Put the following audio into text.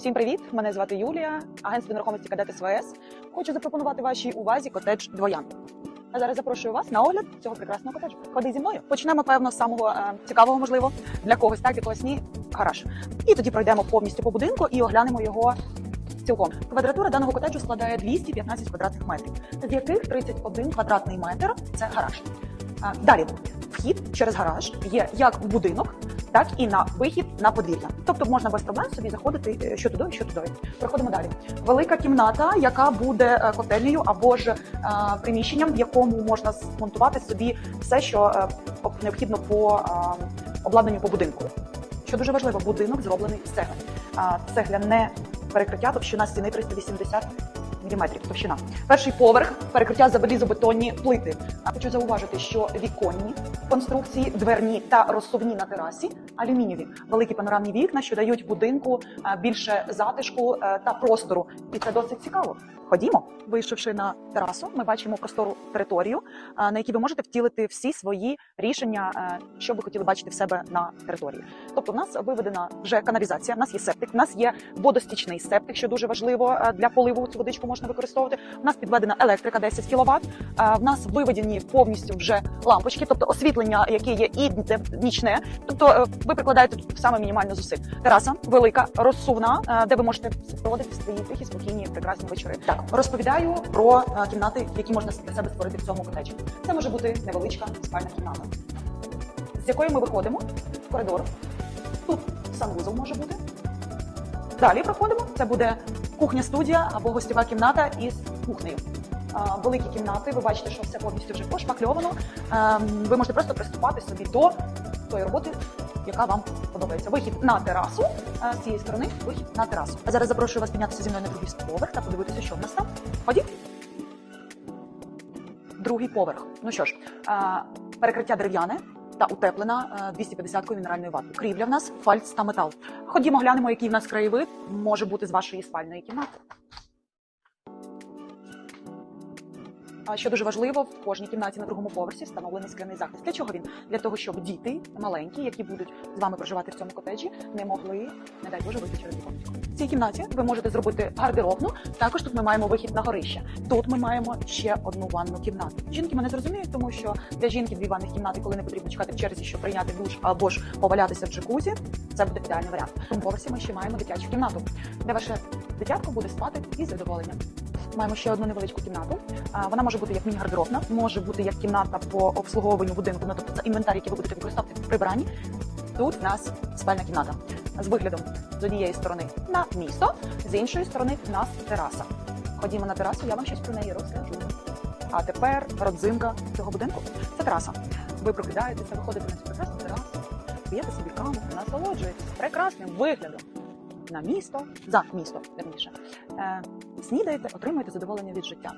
Всім привіт! Мене звати Юлія, агентство нерухомості Кадет СВС. Хочу запропонувати вашій увазі котедж Двоян. А зараз запрошую вас на огляд цього прекрасного котеджу. Ходи зі мною. Почнемо, певно, з самого е, цікавого, можливо, для когось, так, для когось ні, гараж. І тоді пройдемо повністю по будинку і оглянемо його цілком. Квадратура даного котеджу складає 215 квадратних метрів, з яких 31 квадратний метр це гараж. А, Далі вхід через гараж є як в будинок, так і на вихід на подвір'я. Тобто можна без проблем собі заходити е, що туди, що туди. Проходимо далі. Велика кімната, яка буде е, котельнею або ж е, приміщенням, в якому можна змонтувати собі все, що об- необхідно по обладнанню по будинку. Що дуже важливо, будинок зроблений з цегли. А, Цегляне перекриття товщина стіни 380 мм товщина. Перший поверх перекриття залізобетонні плити. Хочу зауважити, що віконні конструкції, дверні та розсувні на терасі алюмінієві, великі панорамні вікна, що дають будинку е, більше затишку е, та простору. І це досить цікаво. Ходімо, вийшовши на терасу, ми бачимо простору територію, е, на якій ви можете втілити всі свої рішення, що ви хотіли бачити в себе на території. Тобто, в нас виведена вже каналізація, в нас є септик, в нас є водостічний септик, що дуже важливо для поливу цю водичку можна використовувати. У нас підведена електрика 10 кВт, в нас виведені повністю вже лампочки, тобто освітлення, яке є і нічне. Тобто е, ви прикладаєте тут саме мінімально зусиль. Тераса велика, розсувна, е, де ви можете проводити свої тихі, спокійні, прекрасні вечори. Так розповідаю про е, кімнати, які можна для себе створити в цьому котеджі. Це може бути невеличка спальна кімната, з якої ми виходимо в коридор. Тут санвузол може бути. Далі проходимо. Це буде кухня-студія або гостєва кімната із кухнею. Великі кімнати, ви бачите, що все повністю вже пошпакльовано. Ви можете просто приступати собі до тої роботи, яка вам подобається. Вихід на терасу з цієї сторони, вихід на терасу. А зараз запрошую вас піднятися зі мною на другий поверх та подивитися, що в нас там. Ходіть. Другий поверх. Ну що ж, перекриття дерев'яне та утеплена 250 мінеральною ватою. Крівля в нас фальц та метал. Ходімо, глянемо, який в нас краєвид може бути з вашої спальної кімнати. Що дуже важливо, в кожній кімнаті на другому поверсі встановлений скляний захист. Для чого він? Для того, щоб діти маленькі, які будуть з вами проживати в цьому котеджі, не могли, не дай Боже, вийти через віконечко. В цій кімнаті ви можете зробити гардеробну. Також тут ми маємо вихід на горище. Тут ми маємо ще одну ванну кімнату. Жінки мене зрозуміють, тому що для жінки дві ванних кімнати, коли не потрібно чекати в черзі, щоб прийняти душ або ж повалятися в джакузі, це буде ідеальний варіант. В поверсі ми ще маємо дитячу кімнату, де ваше дитятко буде спати із задоволенням. Маємо ще одну невеличку кімнату. Вона може бути як міні-гардеробна, може бути як кімната по обслуговуванню будинку, ну тобто це інвентар, який ви будете використовувати в прибиранні. Тут в нас спальна кімната з виглядом з однієї сторони на місто, з іншої сторони в нас тераса. Ходімо на терасу, я вам щось про неї розкажу. А тепер родзинка цього будинку це тераса. Ви прокидаєтеся, виходите на цю прекрасну терасу, п'єте собі каву, насолоджуєтесь прекрасним виглядом на місто, за місто, верніше. Снідаєте, отримуєте задоволення від життя.